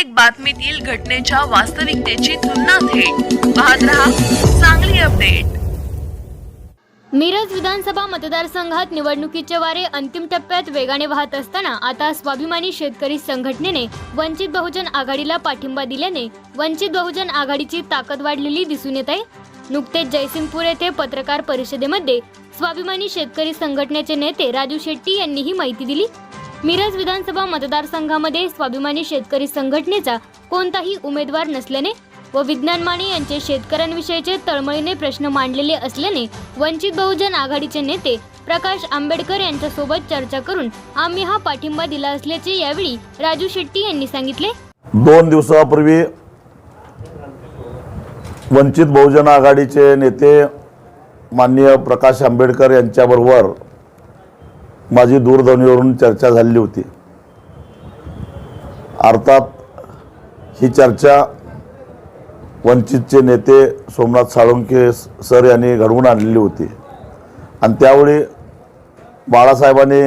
प्रत्येक बातमीतील घटनेच्या वास्तविकतेची तुलना थेट. पाहत रहा चांगली अपडेट. मिरज विधानसभा मतदारसंघात निवडणुकीचे वारे अंतिम टप्प्यात वेगाने वाहत असताना आता स्वाभिमानी शेतकरी संघटनेने वंचित बहुजन आघाडीला पाठिंबा दिल्याने वंचित बहुजन आघाडीची ताकद वाढलेली दिसून येत आहे. नुकतेच जयसिंगपूर येथे पत्रकार परिषदेमध्ये स्वाभिमानी शेतकरी संघटनेचे नेते राजू शेट्टी यांनी ही माहिती दिली. मिरज विधानसभा मतदारसंघामध्ये स्वाभिमानी शेतकरी संघटनेचा कोणताही उमेदवार नसल्याने व विज्ञान माने यांचे शेतकऱ्यांविषयीचे तळमळीने प्रश्न मांडलेले असल्याने वंचित बहुजन आघाडीचे नेते प्रकाश आंबेडकर यांच्यासोबत चर्चा करून आम्ही हा पाठिंबा दिला असल्याचे यावेळी राजू शेट्टी यांनी सांगितले. दोन दिवसापूर्वी वंचित बहुजन आघाडीचे नेते माननीय प्रकाश आंबेडकर यांच्याबरोबर माझी दूरध्वनीवरून चर्चा झालेली होती. अर्थात ही चर्चा वंचितचे नेते सोमनाथ साळुंके सर यांनी घडवून आणलेली होती. आणि त्यावेळी बाळासाहेबांनी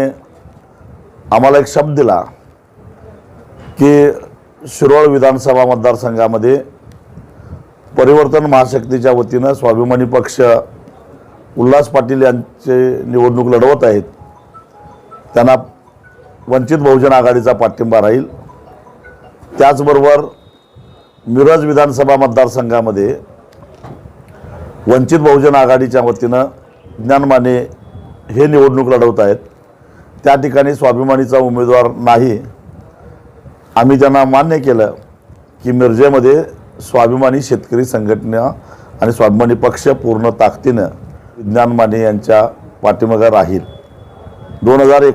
आम्हाला एक शब्द दिला की शिरोळ विधानसभा मतदारसंघामध्ये परिवर्तन महाशक्तीच्या वतीनं स्वाभिमानी पक्ष उल्हास पाटील यांचे निवडणूक लढवत आहेत. त्यांना वंचित बहुजन आघाडीचा पाठिंबा राहील. त्याचबरोबर मिरज विधानसभा मतदारसंघामध्ये वंचित बहुजन आघाडीच्या वतीनं ज्ञानमाने हे निवडणूक लढवत आहेत. त्या ठिकाणी स्वाभिमानीचा उमेदवार नाही. आम्ही त्यांना मान्य केलं की मिरजेमध्ये स्वाभिमानी शेतकरी संघटना आणि स्वाभिमानी पक्ष पूर्ण ताकदीनं ज्ञानमाने यांच्या पाठीमागं राहील. दोन हजार एक